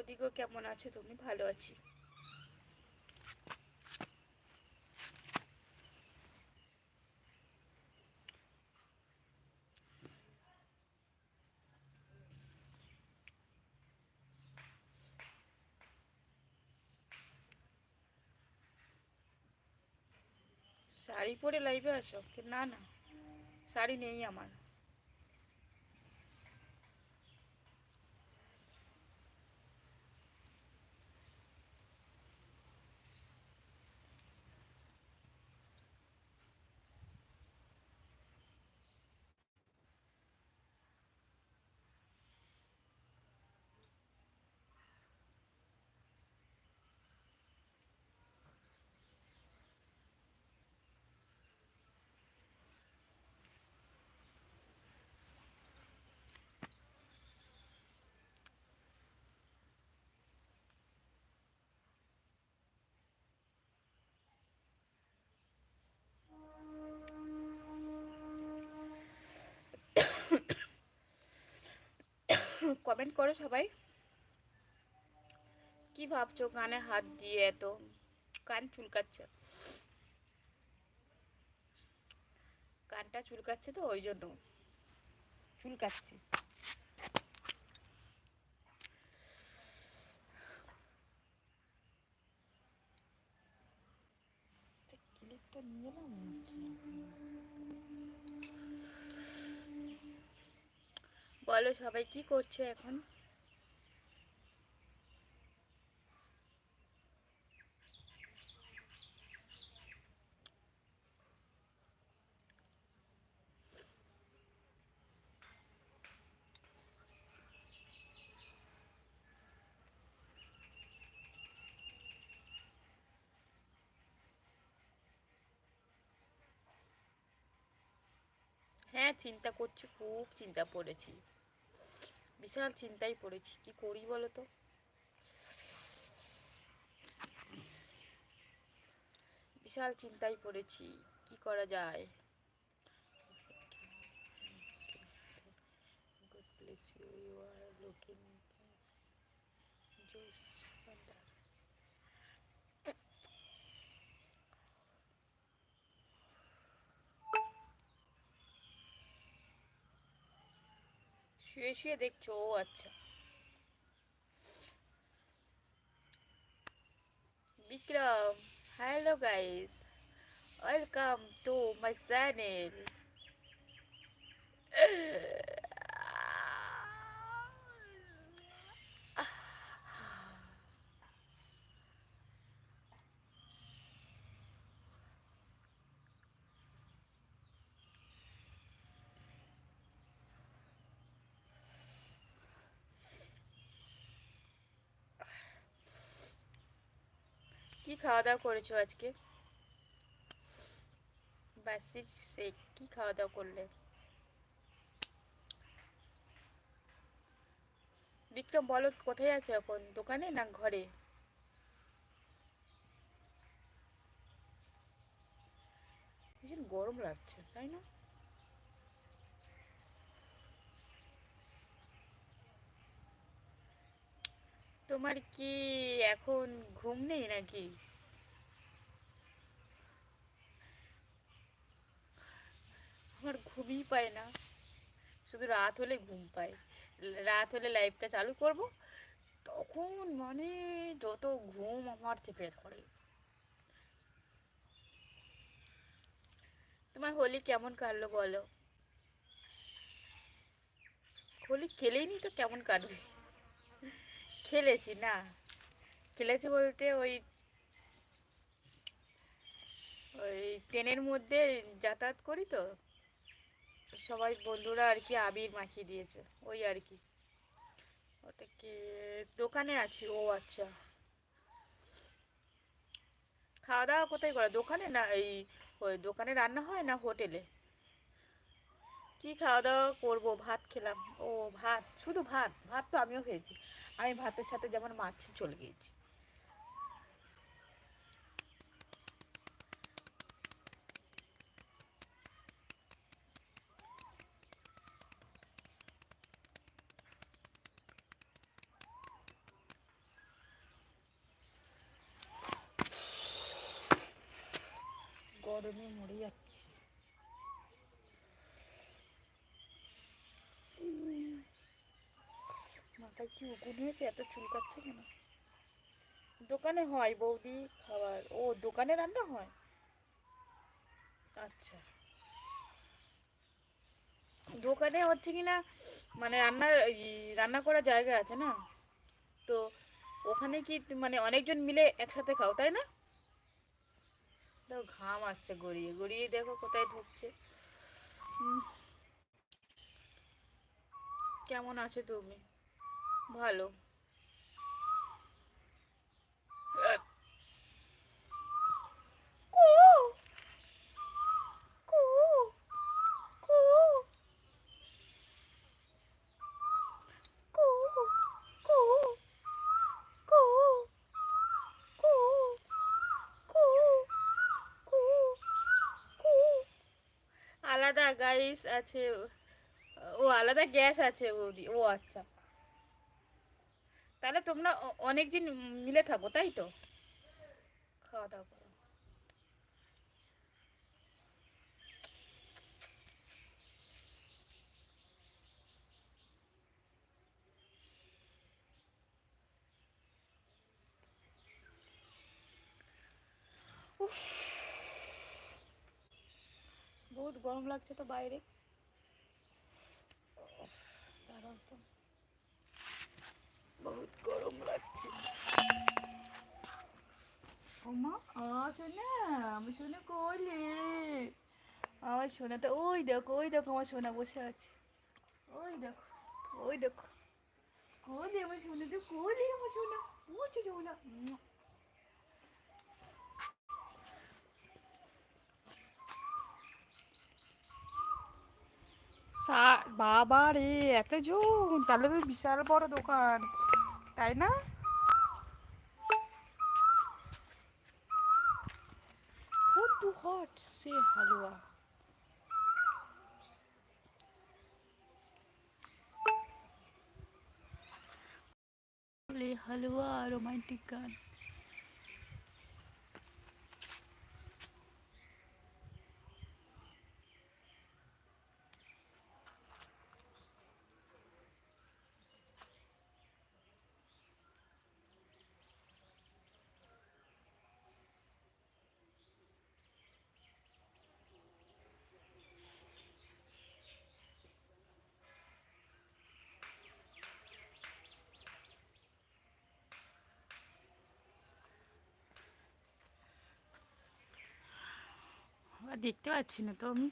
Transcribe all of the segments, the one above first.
বৌদিগো, কেমন আছো? তুমি ভালো আছি। শাড়ি পরে লাইভে আসো না না, শাড়ি নেই আমার। কমেন্ট করো সবাই। কি ভাবছ কানে হাত দিয়ে এত? কান চুলকাচ্ছে। কানটা চুলকাচ্ছে তো, ওই জন্য। চুলকাচ্ছে। নিয়ে এলাম বলো সবাই কি করছ এখন? হ্যাঁ চিন্তা করছি খুব চিন্তা পড়েছি বিশাল চিন্তায় পড়েছি, কি করি বলো তো বিশাল চিন্তায় পড়েছি, কি করা যায়? Good place you are are শুয়ে শুয়ে দেখছ ও আচ্ছা Bikram hello guys welcome to my channel কি খাওয়া দাওয়া করেছ আজকে? বাসির সে কি খাওয়া দাওয়া করলে? বিক্রম, বলো কোথায় আছে এখন? দোকানে না ঘরে? গরম লাগছে, তাই না? তোমার কি এখন ঘুম নেই নাকি? আমার ঘুমই পায় না। শুধু রাত হলে ঘুম পায়। রাত হলে লাইভটা চালু করব। তখন মানে যত ঘুম আমার চেপে ধরে। তোমার হোলি কেমন কাটলো বলো? হোলি খেলেই নি তো কেমন কাটবে? খেলেছি, না। খেলেছি বলতে ওই ওই ট্রেনের মধ্যে যাতায়াত করি তো। সবাই বন্ধুরা আর কি আবির মাখিয়ে দিয়েছে, ওই আর কি। ওটা কি, দোকানে আছি, ও আচ্ছা। খাওয়া দাওয়া কোথায় করে? দোকানে না এই, ওই দোকানে রান্না হয় না হোটেলে? কি খাওয়া দাওয়া করব? ভাত খেলাম। ও ভাত, শুধু ভাত ভাত তো আমিও খেয়েছি। আমি ভাতের সাথে যেমন মাছ চলে গিয়েছি। গরমে মরে যাচ্ছে। কি উকুন হয়েছে? এত চুলকাচ্ছে কেন? দোকানে হয় বৌদি খাবার। ও, দোকানে রান্না হয়? আচ্ছা। দোকানে হচ্ছে কি না মানে রান্নার রান্না করার জায়গা আছে না? তো ওখানে কি মানে অনেকজন মিলে একসাথে খাও, তাই না? দেখো ঘাম আসছে গড়িয়ে গড়িয়ে দেখো কোথায় ঢুকছে। কেমন আছো তুমি? ভালো। আলাদা গাইস আছে ও আলাদা গ্যাস আছে বৌদি। ও আচ্ছা। তাহলে তোমরা অ- অনেকদিন মিলে থাকো, তাই তো? খাওয়া দাওয়া করো। বহুত গরম লাগছে তো বাইরে। দাঁড়াও তো। বহুত গরম লাগছে। ওমা আ শোনা? আমি শোনা কোলে আমার সোনাটা ওই দেখো ওই দেখো আমার সোনা বসে আছে। ওই দেখো। ওই দেখো। কোলে আমার সোনাটা কোলে আমার সোনা। উঁচু সোনা। বাবা রে এত জন তাহলে তো বিশাল বড় দোকান, তাই না? hot say halwa? Halwa. Romantic গান। দেখতে পাচ্ছি না, তো আমি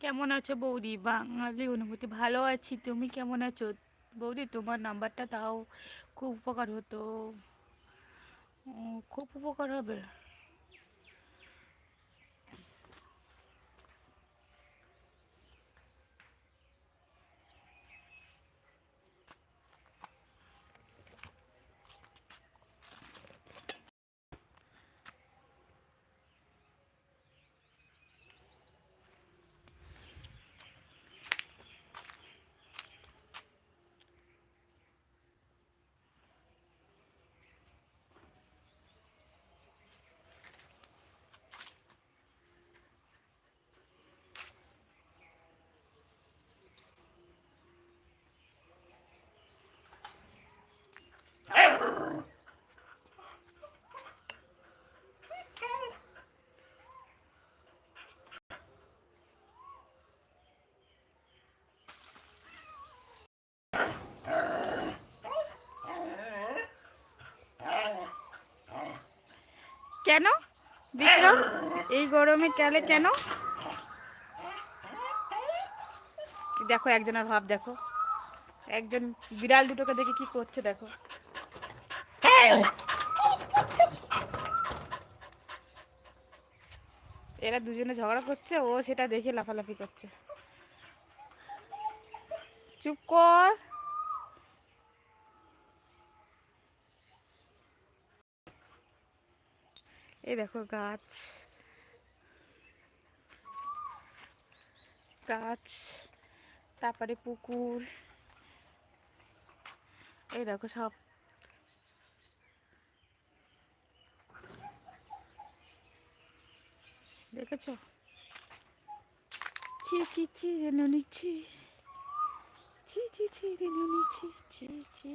কেমন আছো বৌদি? বাঙালি অনুভূতি, ভালো আছি। তুমি কেমন আছো? বৌদি, তোমার নাম্বারটা তাও খুব উপকার হতো। খুব উপকার হবে। কেন? বিক্রম, এই গরমে গেলে কেন? দেখো, একজনের ভাব দেখো। একজন বিড়াল দুটোকে দেখে কি করছে দেখো। এরা দুজনে ঝগড়া করছে, ও সেটা দেখে লাফালাফি করছে। চুপ কর। এই দেখো গাছ। গাছ, তারপরে পুকুর। এই দেখো সব। দেখেছ? ছি ছি ছি রেনু নিচ্ছি ছি। ছি ছি রেনু নিচ্ছি ছি ছি।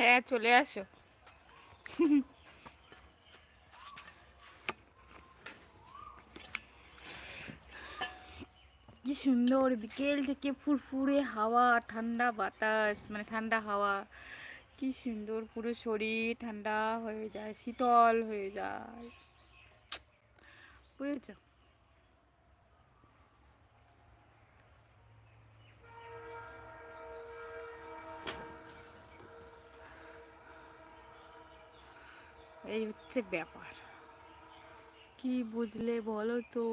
হ্যাঁ চলে আসো। কি সুন্দর, বিকেল থেকে ফুরফুরে হাওয়া, ঠান্ডা বাতাস মানে ঠান্ডা হাওয়া। কি সুন্দর, পুরো শরীর ঠান্ডা হয়ে যায়, শীতল হয়ে যায়। বুঝেছ? এই হচ্ছে ব্যাপার। কি বুঝলে বলো তো?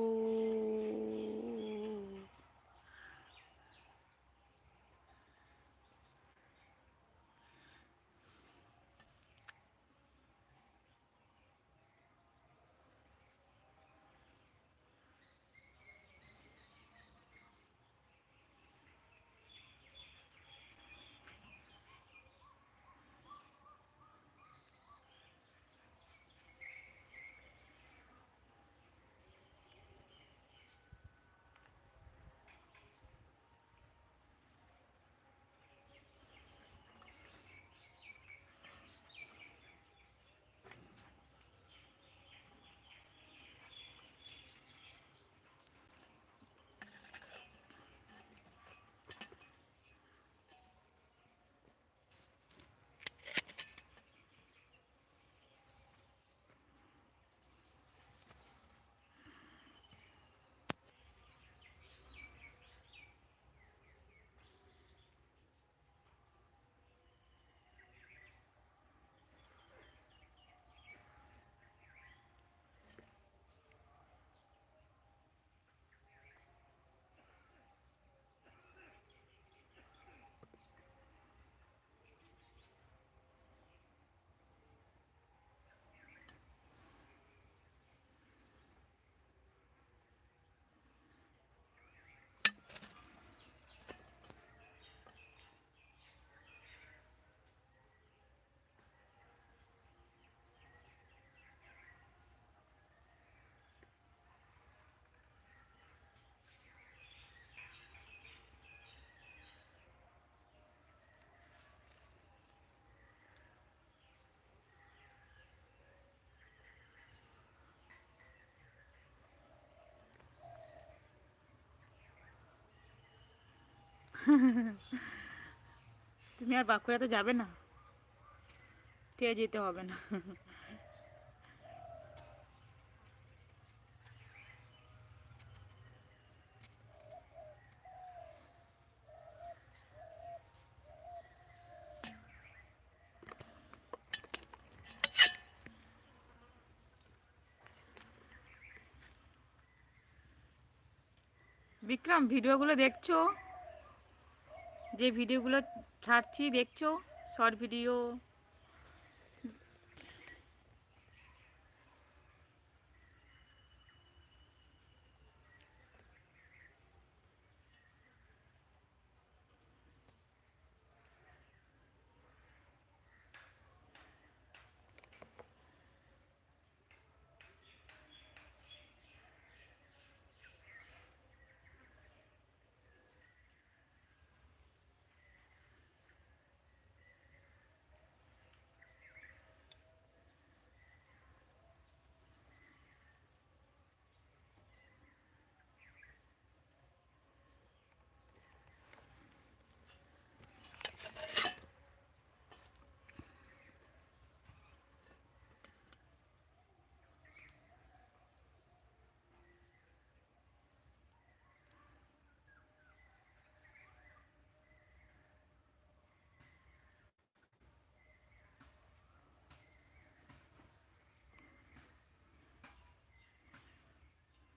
তুমি আর বাঁকুড়াতে যাবে না? তে যেতে হবে না। বিক্রম ভিডিওগুলো দেখছ? যে ভিডিওগুলো ছাড়ছি দেখছ? Short video